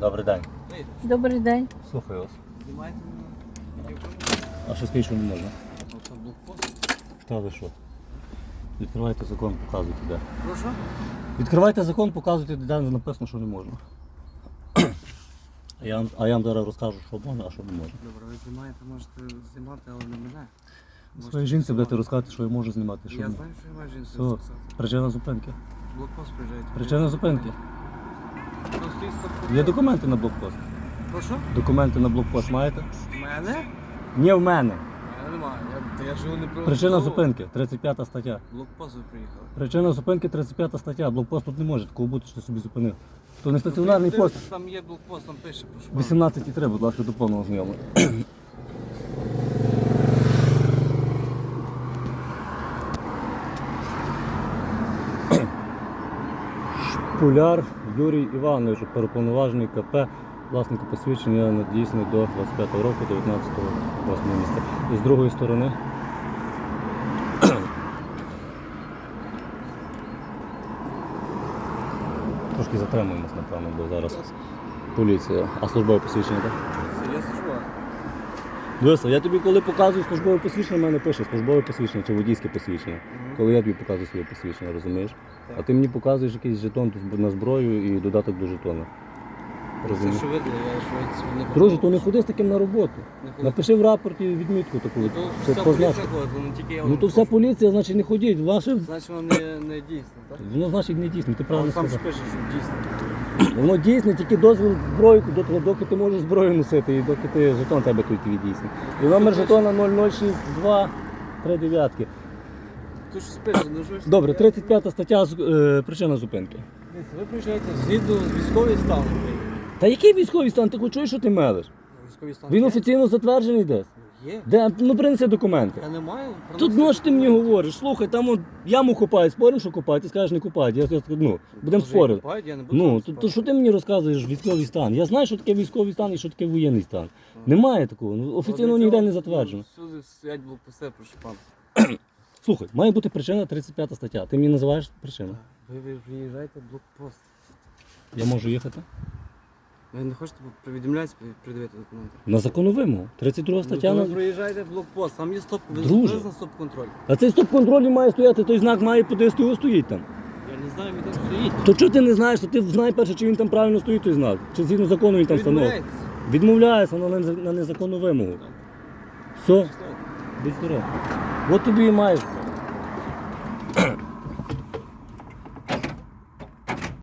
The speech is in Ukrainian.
Добрий день. Добрий день. Слухаю вас. А що скажіть, що не можна? Блокпост. Що ви що? Відкривайте закон, показуйте де. Прошу? Відкривайте закон, показуйте, де написано, що не можна. А я, вам- а я вам зараз розкажу, що можна, а що не можна. Добре, ви знімаєте, можете знімати, але не мене. Своїй жінці будете розказати, що я можу знімати, що Я знаю, що я маю жінку Все. Причина зупинки. Блокпост приїжджаєте. Причина зупинки. Є документи на блокпост. Прошу? Документи на блокпост маєте? У мене? Ні, в мене. Я немає. Я, та я живу не про... Причина зупинки, 35 стаття. Блокпост ви приїхали. Причина зупинки 35 стаття. Блокпост тут не може такого бути, що собі зупинив. То не стаціонарний Ти- пост. Там є блокпост, там пише, прошу. 18,3, будь ласка, до повного знайомого. Шпуляр Юрій Іванович, переповноважений КП, власнику посвідчення надійсний до 25 року, 19 8 міста. І з другої сторони. Трошки затримуємось, напевно, бо зараз поліція. А службове посвідчення, так? Це. Дивися, я тобі коли показую службове посвідчення, в мене пише службове посвідчення чи водійське посвідчення. Коли я тобі показую своє посвідчення, розумієш? А ти мені показуєш якийсь жетон тут на зброю і додаток до жетона. Це Розумієш? що видно, я що це не Друже, то не ходи з таким на роботу. Не ходи. Напиши в рапорті відмітку таку. То Це вся поліція ну тільки я Ну то вся поліція, значить не ходіть. Ваше Значить воно не, не дійсно, так? воно значить не дійсно, ти правильно сам ж сказав. пише, що дійсно. Воно дійсне, тільки дозвіл зброю, доки, доки ти можеш зброю носити і доки ти жетон тебе тут твій дійсний. І номер жетона 0062 39. Тут щось пише, ну що. Добре, 35 стаття е, причина зупинки. Ви приїжджаєте згідно з військовий стан. Та який військовий стан? Ти чуєш, що ти мелиш? Військовий стан Він офіційно затверджений десь. Є. Де? Ну принеси документи. Я не маю. Тут ну, що ти мені говориш, слухай, там от яму копають, споримо, що копають, ти скажеш не копають. Я, я, ну, будемо спорити. Я не буду Ну, то, то що ти мені розказуєш військовий стан? Я знаю, що таке військовий стан і що таке воєнний стан. Немає такого. Ну, офіційно ніде не затверджено. ну, Всюди стоять блокпости, прошу пан. Слухай, має бути причина 35 стаття. Ти мені називаєш причину. Ви, ви приїжджаєте блокпост. Я можу їхати? Ви не хочете повідомляти, придивити документи? На законну вимогу. 32 Ну, стаття. то на- ви приїжджаєте блокпост, там є стоп, ви Друже. зупинились на стоп-контроль. А цей стоп-контролі має стояти, той знак має по ДСТУ стоїть там. Я не знаю, він там стоїть. То чого ти не знаєш, то ти знай перше, чи він там правильно стоїть той знак, чи згідно закону він там встановлений. Відмовляється. Відмовляється на, на, на незаконну вимогу. Все, будь здоров. От тобі і маєш.